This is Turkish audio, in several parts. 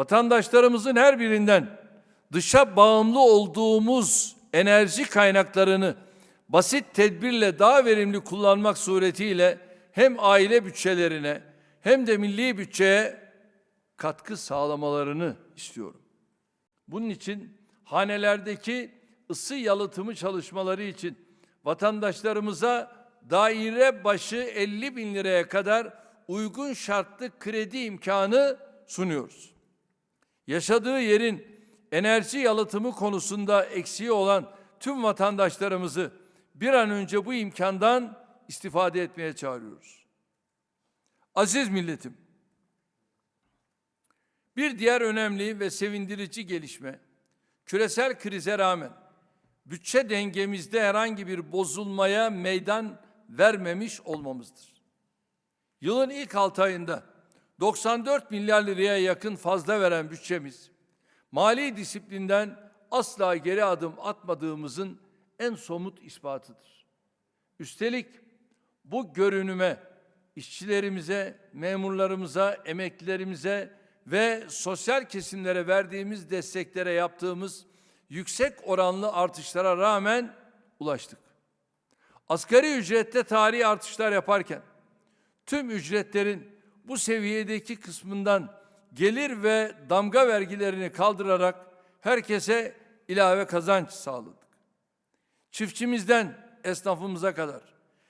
vatandaşlarımızın her birinden dışa bağımlı olduğumuz enerji kaynaklarını basit tedbirle daha verimli kullanmak suretiyle hem aile bütçelerine hem de milli bütçeye katkı sağlamalarını istiyorum. Bunun için hanelerdeki ısı yalıtımı çalışmaları için vatandaşlarımıza daire başı 50 bin liraya kadar uygun şartlı kredi imkanı sunuyoruz. Yaşadığı yerin enerji yalıtımı konusunda eksiği olan tüm vatandaşlarımızı bir an önce bu imkandan istifade etmeye çağırıyoruz. Aziz milletim, bir diğer önemli ve sevindirici gelişme, küresel krize rağmen bütçe dengemizde herhangi bir bozulmaya meydan vermemiş olmamızdır. Yılın ilk 6 ayında 94 milyar liraya yakın fazla veren bütçemiz, mali disiplinden asla geri adım atmadığımızın en somut ispatıdır. Üstelik bu görünüme işçilerimize, memurlarımıza, emeklilerimize ve sosyal kesimlere verdiğimiz desteklere yaptığımız yüksek oranlı artışlara rağmen ulaştık. Asgari ücrette tarihi artışlar yaparken tüm ücretlerin bu seviyedeki kısmından gelir ve damga vergilerini kaldırarak herkese ilave kazanç sağladık. Çiftçimizden esnafımıza kadar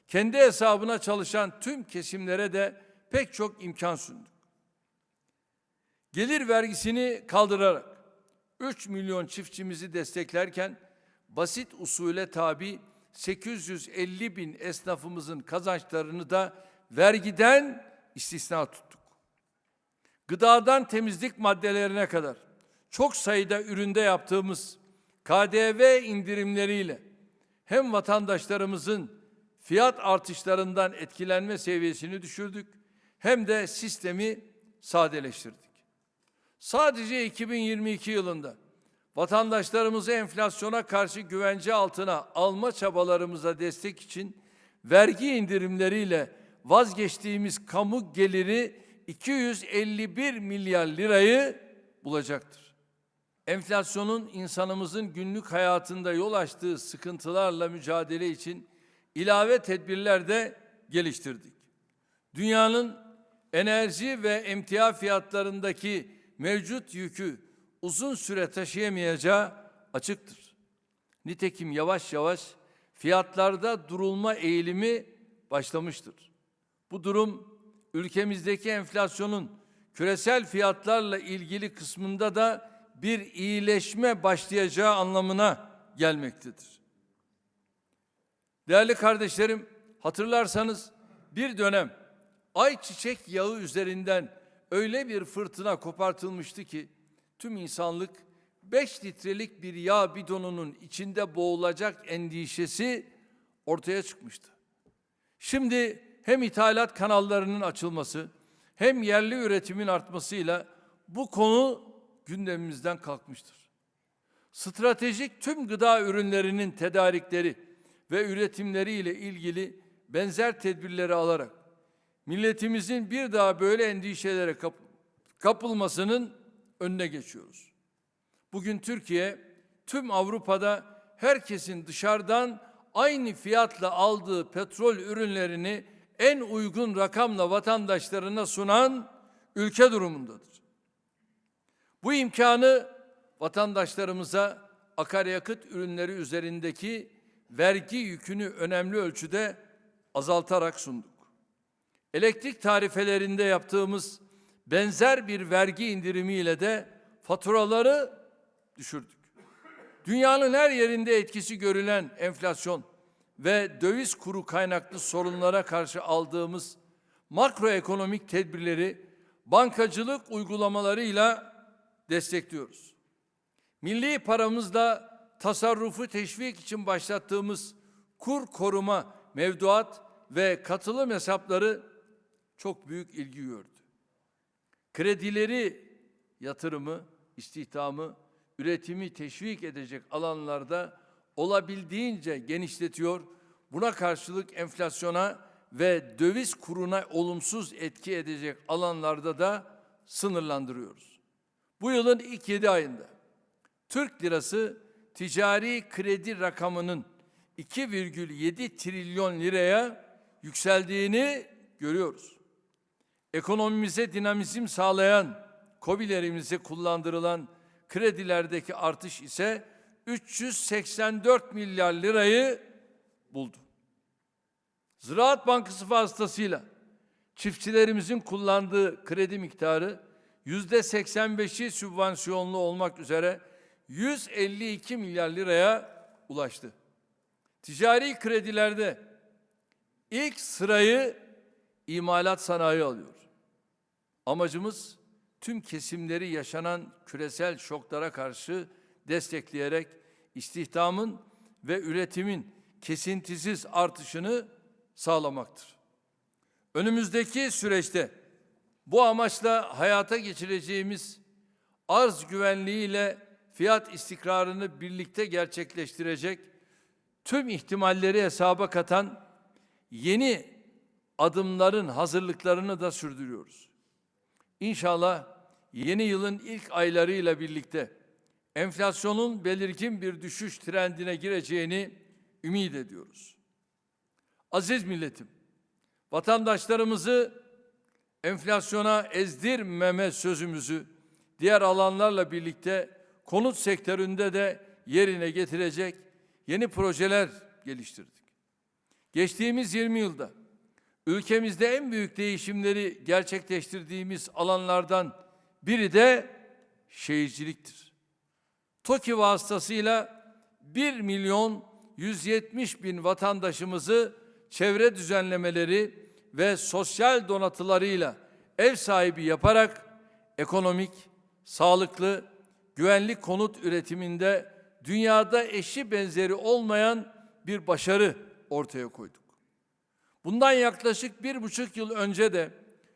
kendi hesabına çalışan tüm kesimlere de pek çok imkan sunduk. Gelir vergisini kaldırarak 3 milyon çiftçimizi desteklerken basit usule tabi 850 bin esnafımızın kazançlarını da vergiden istisna tuttuk. Gıdadan temizlik maddelerine kadar çok sayıda üründe yaptığımız KDV indirimleriyle hem vatandaşlarımızın fiyat artışlarından etkilenme seviyesini düşürdük hem de sistemi sadeleştirdik. Sadece 2022 yılında vatandaşlarımızı enflasyona karşı güvence altına alma çabalarımıza destek için vergi indirimleriyle vazgeçtiğimiz kamu geliri 251 milyar lirayı bulacaktır. Enflasyonun insanımızın günlük hayatında yol açtığı sıkıntılarla mücadele için ilave tedbirler de geliştirdik. Dünyanın enerji ve emtia fiyatlarındaki mevcut yükü uzun süre taşıyamayacağı açıktır. Nitekim yavaş yavaş fiyatlarda durulma eğilimi başlamıştır. Bu durum ülkemizdeki enflasyonun küresel fiyatlarla ilgili kısmında da bir iyileşme başlayacağı anlamına gelmektedir. Değerli kardeşlerim, hatırlarsanız bir dönem ayçiçek yağı üzerinden öyle bir fırtına kopartılmıştı ki tüm insanlık 5 litrelik bir yağ bidonunun içinde boğulacak endişesi ortaya çıkmıştı. Şimdi hem ithalat kanallarının açılması hem yerli üretimin artmasıyla bu konu gündemimizden kalkmıştır. Stratejik tüm gıda ürünlerinin tedarikleri ve üretimleriyle ilgili benzer tedbirleri alarak milletimizin bir daha böyle endişelere kap kapılmasının önüne geçiyoruz. Bugün Türkiye tüm Avrupa'da herkesin dışarıdan aynı fiyatla aldığı petrol ürünlerini en uygun rakamla vatandaşlarına sunan ülke durumundadır. Bu imkanı vatandaşlarımıza akaryakıt ürünleri üzerindeki vergi yükünü önemli ölçüde azaltarak sunduk. Elektrik tarifelerinde yaptığımız benzer bir vergi indirimiyle de faturaları düşürdük. Dünyanın her yerinde etkisi görülen enflasyon ve döviz kuru kaynaklı sorunlara karşı aldığımız makroekonomik tedbirleri bankacılık uygulamalarıyla destekliyoruz. Milli paramızla tasarrufu teşvik için başlattığımız kur koruma mevduat ve katılım hesapları çok büyük ilgi gördü. Kredileri yatırımı, istihdamı, üretimi teşvik edecek alanlarda olabildiğince genişletiyor. Buna karşılık enflasyona ve döviz kuruna olumsuz etki edecek alanlarda da sınırlandırıyoruz. Bu yılın ilk 7 ayında Türk lirası ticari kredi rakamının 2,7 trilyon liraya yükseldiğini görüyoruz. Ekonomimize dinamizm sağlayan COBİ'lerimize kullandırılan kredilerdeki artış ise 384 milyar lirayı buldu. Ziraat Bankası vasıtasıyla çiftçilerimizin kullandığı kredi miktarı yüzde 85'i sübvansiyonlu olmak üzere 152 milyar liraya ulaştı. Ticari kredilerde ilk sırayı imalat sanayi alıyor. Amacımız tüm kesimleri yaşanan küresel şoklara karşı destekleyerek istihdamın ve üretimin kesintisiz artışını sağlamaktır. Önümüzdeki süreçte bu amaçla hayata geçireceğimiz arz güvenliği ile fiyat istikrarını birlikte gerçekleştirecek tüm ihtimalleri hesaba katan yeni adımların hazırlıklarını da sürdürüyoruz. İnşallah yeni yılın ilk aylarıyla birlikte enflasyonun belirgin bir düşüş trendine gireceğini ümit ediyoruz. Aziz milletim, vatandaşlarımızı enflasyona ezdirmeme sözümüzü diğer alanlarla birlikte konut sektöründe de yerine getirecek yeni projeler geliştirdik. Geçtiğimiz 20 yılda ülkemizde en büyük değişimleri gerçekleştirdiğimiz alanlardan biri de şehirciliktir. TOKİ vasıtasıyla 1 milyon 170 bin vatandaşımızı çevre düzenlemeleri ve sosyal donatılarıyla ev sahibi yaparak ekonomik, sağlıklı, güvenli konut üretiminde dünyada eşi benzeri olmayan bir başarı ortaya koyduk. Bundan yaklaşık bir buçuk yıl önce de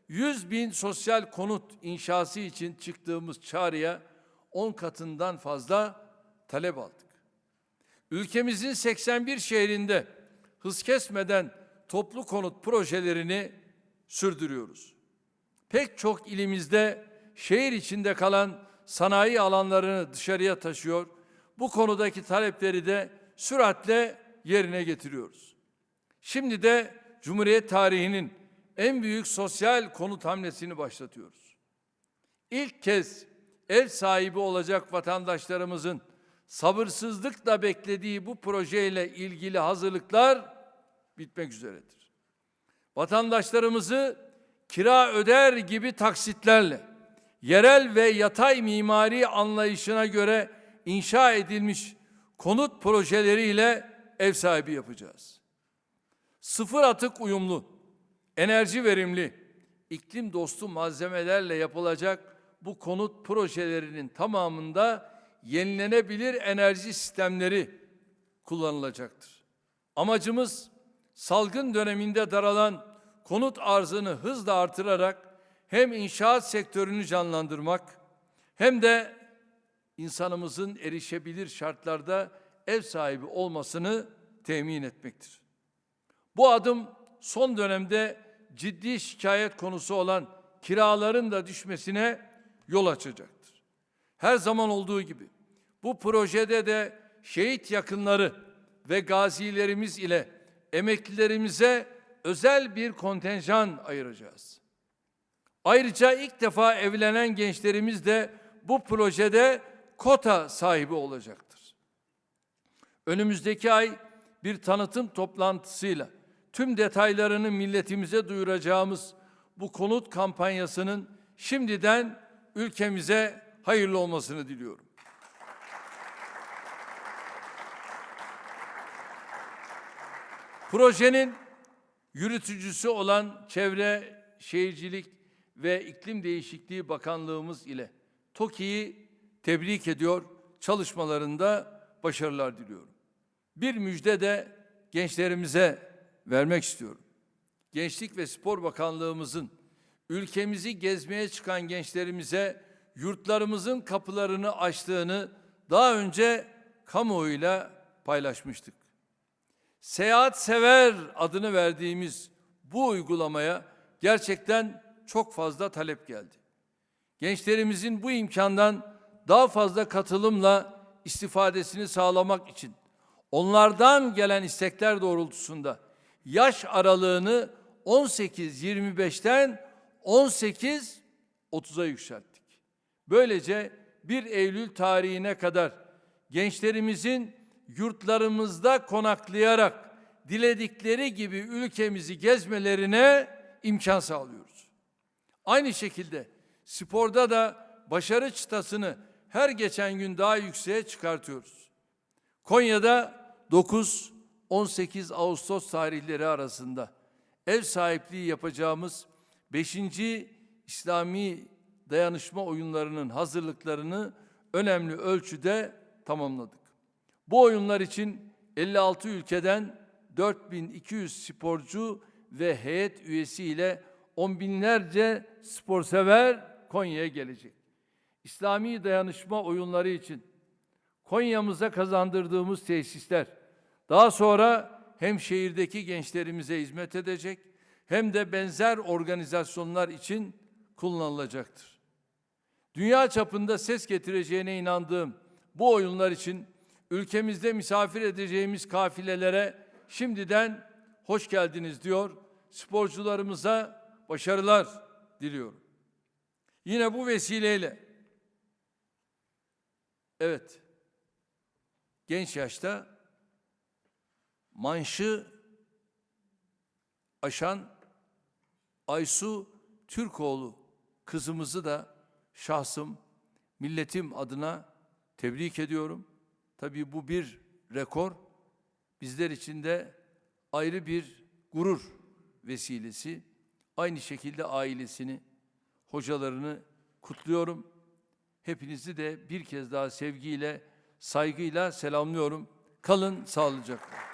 100 bin sosyal konut inşası için çıktığımız çağrıya 10 katından fazla talep aldık. Ülkemizin 81 şehrinde hız kesmeden toplu konut projelerini sürdürüyoruz. Pek çok ilimizde şehir içinde kalan sanayi alanlarını dışarıya taşıyor. Bu konudaki talepleri de süratle yerine getiriyoruz. Şimdi de Cumhuriyet tarihinin en büyük sosyal konut hamlesini başlatıyoruz. İlk kez ev sahibi olacak vatandaşlarımızın sabırsızlıkla beklediği bu projeyle ilgili hazırlıklar bitmek üzeredir. Vatandaşlarımızı kira öder gibi taksitlerle yerel ve yatay mimari anlayışına göre inşa edilmiş konut projeleriyle ev sahibi yapacağız. Sıfır atık uyumlu, enerji verimli, iklim dostu malzemelerle yapılacak bu konut projelerinin tamamında yenilenebilir enerji sistemleri kullanılacaktır. Amacımız salgın döneminde daralan konut arzını hızla artırarak hem inşaat sektörünü canlandırmak hem de insanımızın erişebilir şartlarda ev sahibi olmasını temin etmektir. Bu adım son dönemde ciddi şikayet konusu olan kiraların da düşmesine yol açacaktır. Her zaman olduğu gibi bu projede de şehit yakınları ve gazilerimiz ile emeklilerimize özel bir kontenjan ayıracağız. Ayrıca ilk defa evlenen gençlerimiz de bu projede kota sahibi olacaktır. Önümüzdeki ay bir tanıtım toplantısıyla tüm detaylarını milletimize duyuracağımız bu konut kampanyasının şimdiden ülkemize hayırlı olmasını diliyorum. Projenin yürütücüsü olan Çevre, Şehircilik ve İklim Değişikliği Bakanlığımız ile TOKİ'yi tebrik ediyor, çalışmalarında başarılar diliyorum. Bir müjde de gençlerimize vermek istiyorum. Gençlik ve Spor Bakanlığımızın ülkemizi gezmeye çıkan gençlerimize yurtlarımızın kapılarını açtığını daha önce kamuoyuyla paylaşmıştık. Seyahat Sever adını verdiğimiz bu uygulamaya gerçekten çok fazla talep geldi. gençlerimizin bu imkandan daha fazla katılımla istifadesini sağlamak için onlardan gelen istekler doğrultusunda yaş aralığını 18-25'ten 18-30'a yükselttik. Böylece 1 Eylül tarihine kadar gençlerimizin yurtlarımızda konaklayarak diledikleri gibi ülkemizi gezmelerine imkan sağlıyoruz. Aynı şekilde sporda da başarı çıtasını her geçen gün daha yükseğe çıkartıyoruz. Konya'da 9-18 Ağustos tarihleri arasında ev sahipliği yapacağımız 5. İslami dayanışma oyunlarının hazırlıklarını önemli ölçüde tamamladık. Bu oyunlar için 56 ülkeden 4200 sporcu ve heyet üyesiyle on binlerce sporsever Konya'ya gelecek. İslami dayanışma oyunları için Konya'mıza kazandırdığımız tesisler daha sonra hem şehirdeki gençlerimize hizmet edecek hem de benzer organizasyonlar için kullanılacaktır. Dünya çapında ses getireceğine inandığım bu oyunlar için ülkemizde misafir edeceğimiz kafilelere şimdiden hoş geldiniz diyor. Sporcularımıza başarılar diliyorum. Yine bu vesileyle evet genç yaşta manşı aşan Aysu Türkoğlu kızımızı da şahsım, milletim adına tebrik ediyorum. Tabii bu bir rekor. Bizler için de ayrı bir gurur vesilesi. Aynı şekilde ailesini, hocalarını kutluyorum. Hepinizi de bir kez daha sevgiyle, saygıyla selamlıyorum. Kalın sağlıcakla.